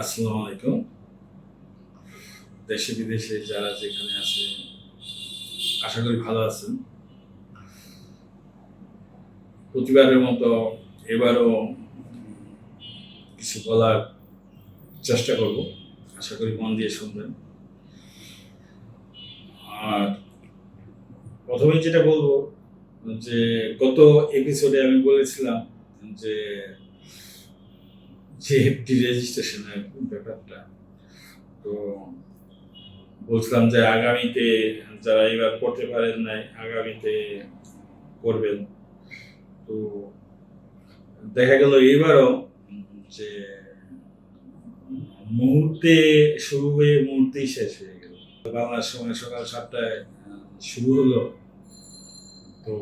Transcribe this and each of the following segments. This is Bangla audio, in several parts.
আসসালামু আলাইকুম। দেশে বিদেশে যারা যেখানে আছে, আশা করি ভালো আছেন। প্রতিবারের মতো এবারও কিছু বলার চেষ্টা করব। আশা করি মন দিয়ে শুনবেন। আর প্রথমে যেটা বলব, যে গত এপিসোডে আমি বলেছিলাম যে যে রেজিস্ট্রেশনের ব্যাপারটা। তো বলছিলাম যে আগামীতে যারা এবার করতে পারেন নাই, আগামীতে করবেন। তো দেখা গেল এবারও যে মুহূর্তে শুরু হয়ে মুহূর্তেই শেষ হয়ে গেল। বাংলার সময় সকাল সাতটায় শুরু হলো। তো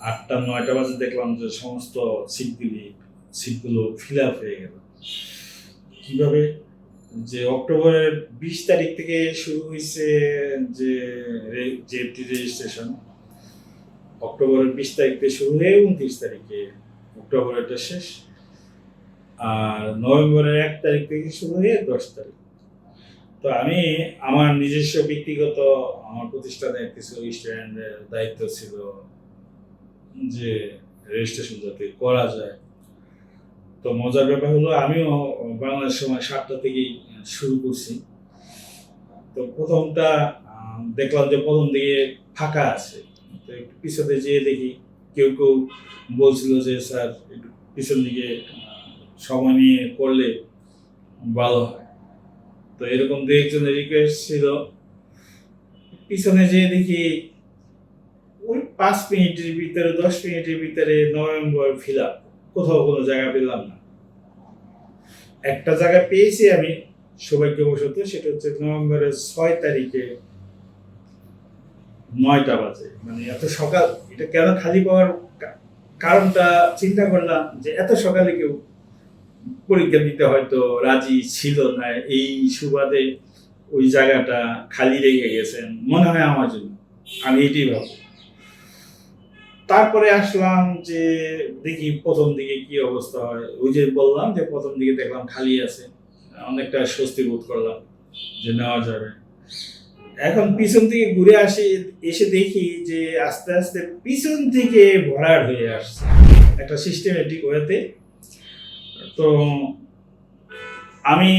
আটটা, নয়টা বাজে দেখলাম যে সমস্ত সিটগুলি, সিটগুলো ফিল আপ হয়ে গেল। কীভাবে? যে অক্টোবরের বিশ তারিখ থেকে শুরু হয়েছে যে যে রেজিস্ট্রেশন অক্টোবরের বিশ তারিখ থেকে শুরু হয়ে উনত্রিশ তারিখে অক্টোবরেরটা শেষ। আর নভেম্বরের এক তারিখ থেকে শুরু হয়ে দশ তারিখ। তো আমি আমার নিজস্ব ব্যক্তিগত আমার প্রতিষ্ঠানের কিছু স্টুডেন্টের দায়িত্ব ছিল যে রেজিস্ট্রেশন যাতে করা যায়। তো মজার ব্যাপার হলো আমিও বাংলার সময় সাতটা থেকেই শুরু করছি। তো প্রথমটা দেখলাম যে প্রথম দিকে ফাঁকা আছে। তো একটু পিছনে যেয়ে দেখি কেউ কেউ বলছিল যে, স্যার, একটু পিছন দিকে সময় নিয়ে করলে ভালো হয়। তো এরকম দু একজনের রিকোয়েস্ট ছিল। পিছনে যেয়ে দেখি ওই পাঁচ মিনিটের ভিতরে, দশ মিনিটের ভিতরে নভেম্বর ফিল আপ কোথাও কোনো জায়গা পেলাম না। একটা জায়গা পেয়েছি আমি সৌভাগ্যবশত, সেটা হচ্ছে নভেম্বরের ছয় তারিখে নয়টা বাজে। মানে এত সকাল, এটা কেন খালি পাওয়ার কারণটা চিন্তা করলাম যে এত সকালে কেউ পরীক্ষা দিতে হয়তো রাজি ছিল না। এই সুবাদে ওই জায়গাটা খালি রেখে গেছেন, মনে হয় আমার জন্য। আমি এটাই ভাবি তারপরে আসলাম যে দেখি প্রথম দিকে কি অবস্থা হয়। ওই যে বললাম যে প্রথম দিকে দেখলাম খালি আছে, অনেকটা স্বস্তি বোধ করলাম যে নেওয়া যাবে। এখন পিছন থেকে ঘুরে আসি, এসে দেখি যে আস্তে আস্তে পিছন থেকে ভরাট হয়ে আসছে একটা সিস্টেমেটিক ওয়েতে তো আমি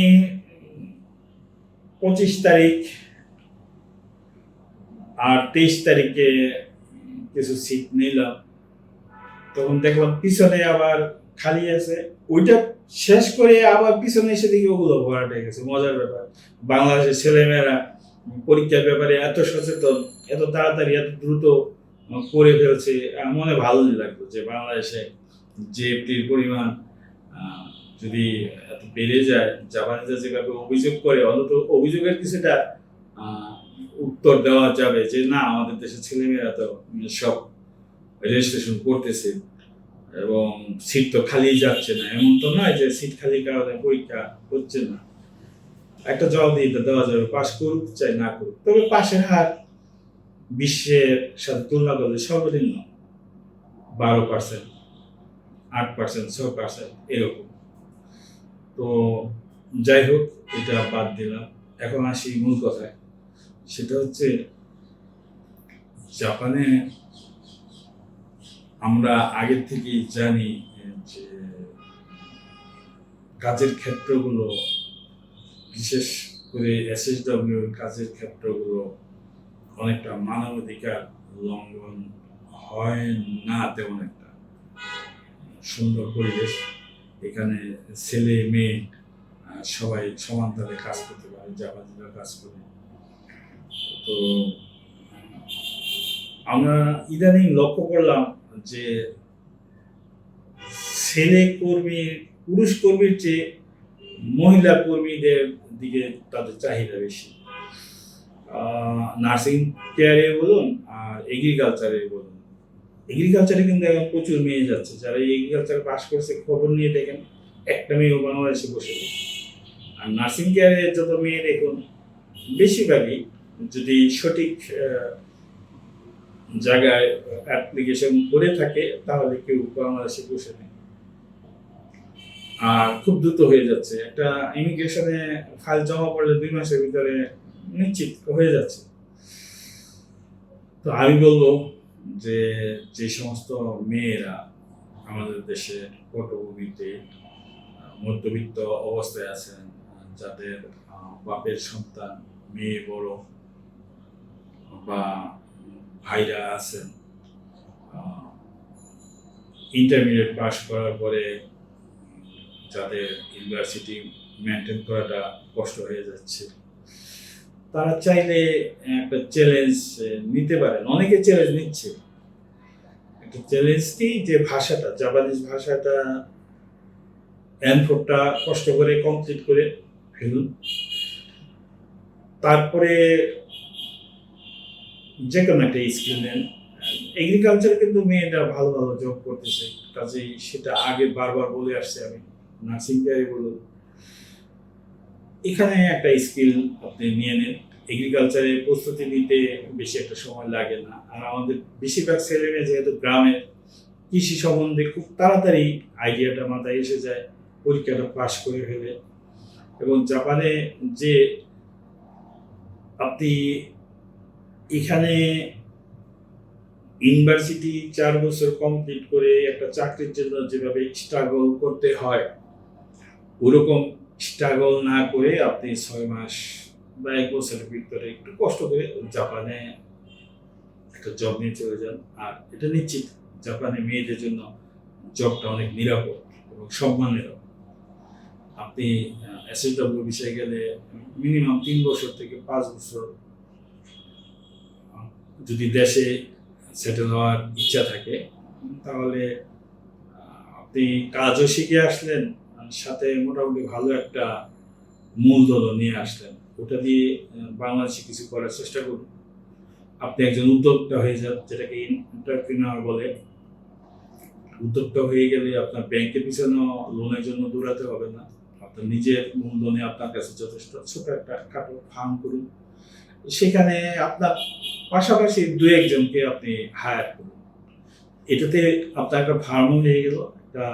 পঁচিশ তারিখ আর তেইশ তারিখে কিছু সিট নিলাম। তখন দেখলাম পিছনে আবার খালি আছে। ওইটা শেষ করে আবার পিছনে এসে দেখি ওগুলো ভরাট গেছে। মজার ব্যাপার। বাংলাদেশের ছেলেমেয়েরা পরীক্ষার ব্যাপারে এত সচেতন, এত তাড়াতাড়ি, এত দ্রুত করে ফেলছে। মনে ভালো লাগল যে বাংলাদেশে জেএফটির পরিমাণ যদি এত বেড়ে যায়, জাপানিরা যেভাবে অভিযোগ করে, অন্তত অভিযোগের কিছুটা উত্তর দেওয়া যাবে যে, না, আমাদের দেশের ছেলেমেয়েরা তো সব রেজিস্ট্রেশন করতেছে এবং সিট তো খালি যাচ্ছে না। এমন তো নয় যে সিট খালি কারণে পরীক্ষা হচ্ছে না। একটা জবাব দিয়ে দেওয়া যাবে, পাশ করুক চাই না করুক। তবে পাশের হার বিশ্বের সাথে তুলনা করলে সর্বনিম্ন বারো পার্সেন্ট আট পার্সেন্ট ছয় পার্সেন্ট এরকম। তো যাই হোক, এটা বাদ দিলাম। এখন আসি মূল কথায়। সেটা হচ্ছে জাপানে আমরা আগের থেকেই জানি যে কাজের ক্ষেত্রগুলো, বিশেষ করে এসএসডব্লিউ কাজের ক্ষেত্রগুলো অনেকটা মানবাধিকার লঙ্ঘন হয় না তেমন একটা। সুন্দর পরিবেশ, এখানে ছেলে, মেয়ে সবাই সমান তালে কাজ করতে পারে, জাপানিরা কাজ করে। তো আমরা ইদানিং লক্ষ্য করলাম যে ছেলে কর্মী, পুরুষ কর্মীর চেয়ে মহিলা কর্মীদের দিকে তাদের চাহিদা বেশি। নার্সিং কেয়ারে বলুন আর এগ্রিকালচারে বলুন। এগ্রিকালচারে কিন্তু এখন প্রচুর মেয়ে যাচ্ছে। যারা এগ্রিকালচার পাস করছে, খবর নিয়ে দেখেন, একটা মেয়েও বাংলাদেশে বসে আর নার্সিং কেয়ারে যত মেয়ে দেখুন, বেশিরভাগই যদি সঠিক জায়গায় অ্যাপ্লিকেশন করে থাকে, তাহলে কেউ বাংলাদেশে বসে আর খুব দ্রুত হয়ে যাচ্ছে। একটা ইমিগ্রেশনে ফাইল জমা দুই মাসের ভিতরে নিশ্চিত হয়ে যাচ্ছে। তো আমি বলব যে যে সমস্ত মেয়েরা আমাদের দেশে পটভূমিতে মধ্যবিত্ত অবস্থায় আছেন, যাদের বাপের সন্তান, মেয়ে বড় বা ভাইরা আছেন ইন্টারমিডিয়েট পাস করার পরে যাদের ইউনিভার্সিটি মেনটেন করাটা কষ্ট হয়ে যাচ্ছে। তারা চাইলে একটা চ্যালেঞ্জ নিতে পারেন। অনেকে চ্যালেঞ্জ নিচ্ছে। একটা চ্যালেঞ্জ কি যে ভাষাটা, জাপানিজ ভাষাটা অ্যানফোরটা কষ্ট করে কমপ্লিট করে ফেলুন। তারপরে যে কোনো একটা স্কিল নেন। এগ্রিকালচার কিন্তু মেয়েরা ভালো ভালো জব করতেছে। কাজেই সেটা আগে বারবার বলে আসছে আমি। নার্সিং যাই বলুন। এখানে একটা স্কিল আপনি নিয়ে নেন। এগ্রিকালচারে প্রস্তুতি নিতে বেশি একটা সময় লাগে না। আর আমাদের বেশিরভাগ ছেলেমেয়ে যেহেতু গ্রামের কৃষি সম্বন্ধে খুব তাড়াতাড়ি আইডিয়াটা মাথায় এসে যায়, পরীক্ষাটা পাশ করে ফেলে। এবং জাপানে যে আপনি এখানে ইউনিভার্সিটি চার বছর কমপ্লিট করে একটা চাকরির জন্য যেভাবে স্ট্রাগল করতে হয়, ওরকম স্ট্রাগল না করে আপনি ছয় মাস বা এক বছরের ভিতরে একটু কষ্ট করে জাপানে একটা জব নিয়ে চলে যান। আর এটা নিশ্চিত, জাপানে মেয়েদের জন্য জবটা অনেক নিরাপদ এবং সম্মানের আপনি এসএসডব্লিউ বিষয়ে গেলে মিনিমাম তিন বছর থেকে পাঁচ বছর যদি দেশে সেটেল হওয়ার ইচ্ছা থাকে, তাহলে আপনি কাজও শিখে আসলেন সাথে মোটামুটি ভালো একটা মূলধনও নিয়ে আসলেন। ওটা দিয়ে বাংলাদেশে কিছু করার চেষ্টা করুন। আপনি একজন উদ্যোক্তা হয়ে যান, যেটাকে এন্টারপ্রিনার বলে। উদ্যোক্তা হয়ে গেলে আপনার ব্যাংকের পিছনে লোনের জন্য দৌড়াতে হবে না। আপনার নিজের মূলধনে আপনার কাছে যথেষ্ট ছোট একটা খাটো ফার্ম করুন। সেখানে আপনার পাশাপাশি দু একজনকে আপনি হায়ার করুন। এটাতে আপনার একটা ফার্মও হয়ে গেল, একটা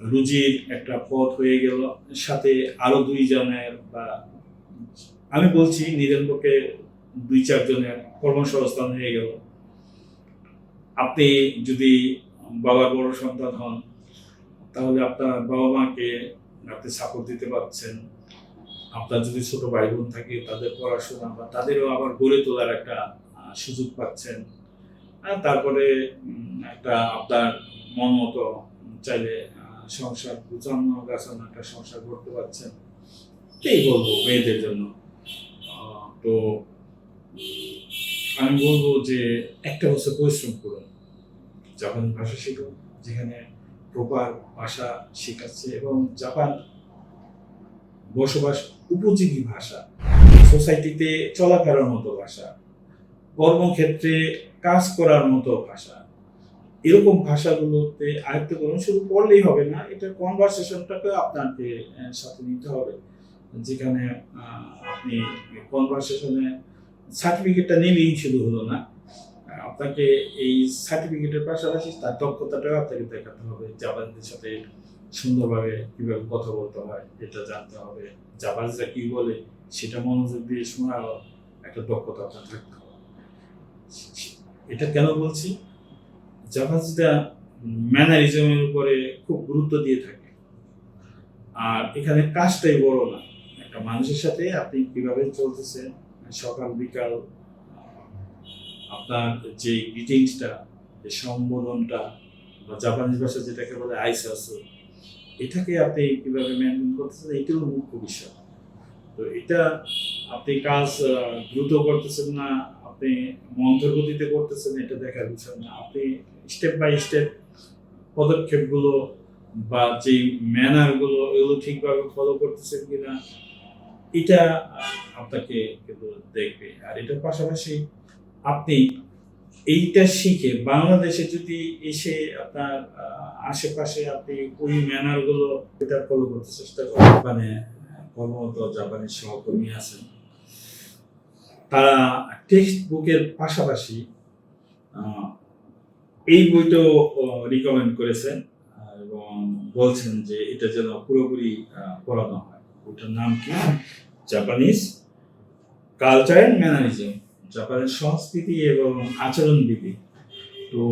রুজির একটা পথ হয়ে গেল, সাথে আরও দুইজনের বা আমি বলছি নিজের পক্ষে দুই চারজনের কর্মসংস্থান হয়ে গেল। আপনি যদি বাবার বড় সন্তান হন, তাহলে আপনার বাবা মাকে আপনি সাপোর্ট দিতে পারছেন। আপনার যদি ছোট ভাই বোন থাকে, তাদের পড়াশোনা বা তাদেরও আবার গড়ে তোলার একটা সুযোগ পাচ্ছেন। আর তারপরে একটা আপনার মন মতো চাইলে সংসার গুছানো, গাছানো, একটা সংসার করতে পারছেন। এই বলব মেয়েদের জন্য। তো আমি বলব যে একটা বছর পরিশ্রম করুন। জাপানি ভাষা শিখুন, যেখানে প্রপার ভাষা শেখাচ্ছে এবং জাপান বসবাস উপযোগী ভাষা। সোসাইটিতে চলাফেরার মতো ভাষা। কর্মক্ষেত্রে কাজ করার মতো ভাষা। এরকম ভাষাগুলোতে আয়ত্ত করুন, শুধু পড়লেই হবে না, এটা কনভারসেশনটাকে আপনাকে সাথে নিতে হবে। যেখানে আপনি কনভারসেশনে সার্টিফিকেটটা নিলেই শুধু হলো না। আপনাকে এই সার্টিফিকেটের পাশাপাশি তার দক্ষতাটাও আপনাকে দেখাতে হবে। জাপানিদের সাথে সুন্দরভাবে কীভাবে কথা বলতে হয়, এটা জানতে হবে। জাপানিজরা কি বলে, সেটা মনোযোগ দিয়ে শোনার একটা দক্ষতা আপনার থাকতে হবে। এটা কেন বলছি? জাপানিজরা ম্যানারিজমের উপরে খুব গুরুত্ব দিয়ে থাকে। আর এখানে কাজটাই বড় না। একটা মানুষের সাথে আপনি কীভাবে চলতেছেন, সকাল, বিকাল, আপনার যে গ্রিটিংসটা যে সম্বোধনটা, বা জাপানিজ ভাষা যেটাকে বলে আইসাসু এটাকে আপনি কীভাবে মেনটেন করতেছেন এটাও মুখ্য বিষয়। তো এটা আপনি কাজ দ্রুত করতেছেন না, আপনি মন্থর গতিতে করতেছেন, এটা দেখার বিষয় না। আপনি স্টেপ বাই স্টেপ পদক্ষেপগুলো বা যে ম্যানারগুলো এগুলো ঠিকভাবে ফলো করতেছেন কিনা, এটা আপনাকে কিন্তু দেখবে। আর এটার পাশাপাশি আপনি এইটা শিখে বাংলাদেশে যদি এসে আপনার আশেপাশে আপনি ওই ম্যানারগুলো এটা ফলো করতে চেষ্টা করেন। মানে কর্মরত জাপানি সহকর্মী আছেন। তারা টেক্সট বুকের পাশাপাশি এই বইটাও রিকমেন্ড করেছেন এবং বলছেন যে এটা যেন পুরোপুরি করানো হয়। ওটার নাম কি? জাপানিজ কালচার অ্যান্ড ম্যানারিজম জাপানের সংস্কৃতি এবং আচরণবিধি। তো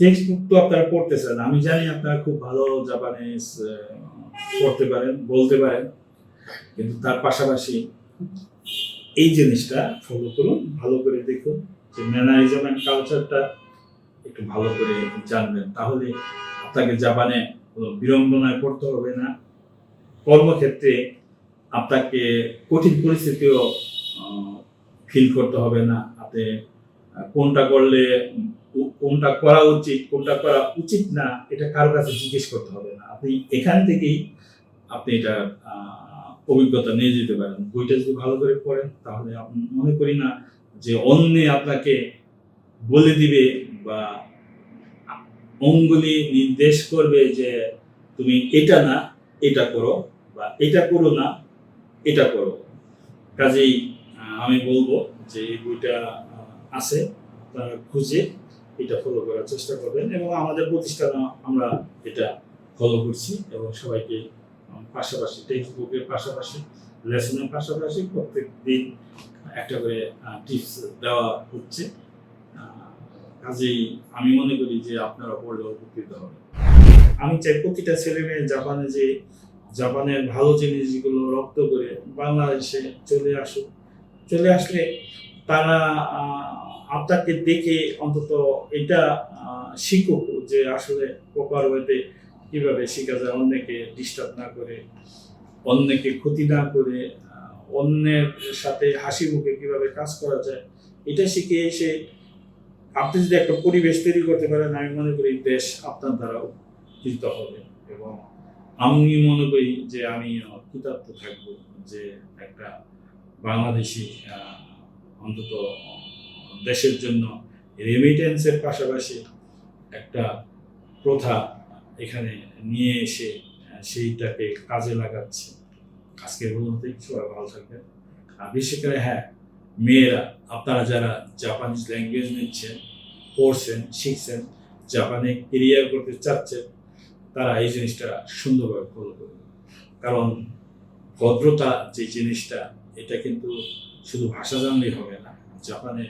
টেক্সট বুক তো আপনারা পড়তেছেন, আমি জানি আপনারা খুব ভালো জাপানিজ পড়তে পারেন, বলতে পারেন, কিন্তু তার পাশাপাশি এই জিনিসটা ফলো করুন, ভালো করে দেখুন যে ম্যানারিজম অ্যান্ড কালচারটা একটু ভালো করে জানবেন। তাহলে আপনাকে জাপানে কোনো বিড়ম্বনায় পড়তে হবে না। কর্মক্ষেত্রে আপনাকে কঠিন পরিস্থিতিও ফিল করতে হবে না। আপনি কোনটা করলে কোনটা করা উচিত, কোনটা করা উচিত না, এটা কারও কাছে জিজ্ঞেস করতে হবে না। আপনি এখান থেকেই আপনি এটা অভিজ্ঞতা নিয়ে যেতে পারেন। বইটা যদি ভালো করে পড়েন, তাহলে আপনি মনে করি না যে অন্যে আপনাকে বলে দিবে বা অঙ্গুলি নির্দেশ করবে যে তুমি এটা না, এটা করো বা এটা করো না, এটা করো। কাজেই আমি বলব যে এই বইটা আছে তারা খুঁজে এটা ফলো করার চেষ্টা করবেন এবং আমাদের প্রতিষ্ঠানে আমরা এটা ফলো করছি এবং সবাইকে পাশাপাশি টেক্সট বুকের পাশাপাশি, লেসনের পাশাপাশি প্রত্যেক দিন একটা করে টিপস দেওয়া হচ্ছে। কাজেই আমি মনে করি যে আপনারা পড়লে উপকৃত হবে আমি চাই প্রতিটা ছেলে মেয়ে জাপানে যে, জাপানের ভালো জিনিসগুলো রপ্ত করে বাংলাদেশে চলে আসুক। চলে আসলে তারা আপনাকে দেখে অন্তত এটা শিখুক যে আসলে প্রপার ওয়েতে কীভাবে শেখা যায়, অন্যকে ডিস্টার্ব না করে, অন্যকে ক্ষতি না করে অন্যের সাথে হাসি মুখে কীভাবে কাজ করা যায়, এটা শিখে এসে আপনি যদি একটা পরিবেশ তৈরি করতে পারেন, আমি মনে করি দেশ আপনার দ্বারা উপকৃত হবে এবং আমি মনে করি যে আমি কৃতার্থ থাকব যে একটা বাংলাদেশি অন্তত দেশের জন্য রেমিটেন্সের পাশাপাশি একটা প্রথা এখানে নিয়ে এসে সেইটাকে কাজে লাগাচ্ছে। আজকের মধ্যে সবাই ভালো থাকবেন। আর বিশেষ করে হ্যাঁ মেয়েরা, আপনারা যারা জাপানিজ ল্যাঙ্গুয়েজ নিচ্ছেন, পড়ছেন, শিখছেন জাপানে কেরিয়ার করতে চাচ্ছেন, তারা এই জিনিসটা সুন্দরভাবে ফলো করবে কারণ ভদ্রতা যে জিনিসটা এটা কিন্তু শুধু ভাষা জানলেই হবে না, জাপানে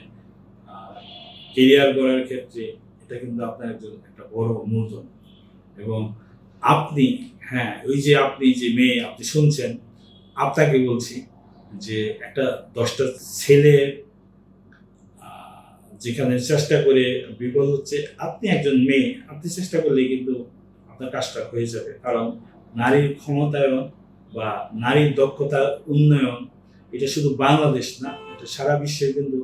কেরিয়ার গড়ার ক্ষেত্রে এটা কিন্তু আপনার একজন একটা বড় মূলধন। এবং আপনি হ্যাঁ ওই যে আপনি যে মেয়ে আপনি শুনছেন, আপনাকে বলছি যে একটা দশটা ছেলে যেখানে চেষ্টা করে বিপদ হচ্ছে, আপনি একজন মেয়ে, আপনি চেষ্টা করলে কিন্তু আপনার কাজটা হয়ে যাবে। কারণ নারীর ক্ষমতায়ন বা নারীর দক্ষতা উন্নয়ন এটা শুধু বাংলাদেশ না, এটা সারা বিশ্বে কিন্তু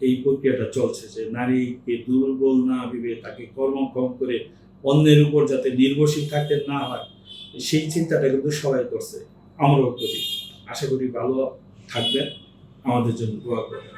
এই প্রক্রিয়াটা চলছে যে নারীকে দুর্বল না ভেবে তাকে কর্মক্ষম করে অন্যের উপর যাতে নির্ভরশীল থাকতে না হয়, সেই চিন্তাটা কিন্তু সবাই করছে। আমরাও করি। আশা করি ভালো থাকবেন। আমাদের জন্য দোয়া করবেন।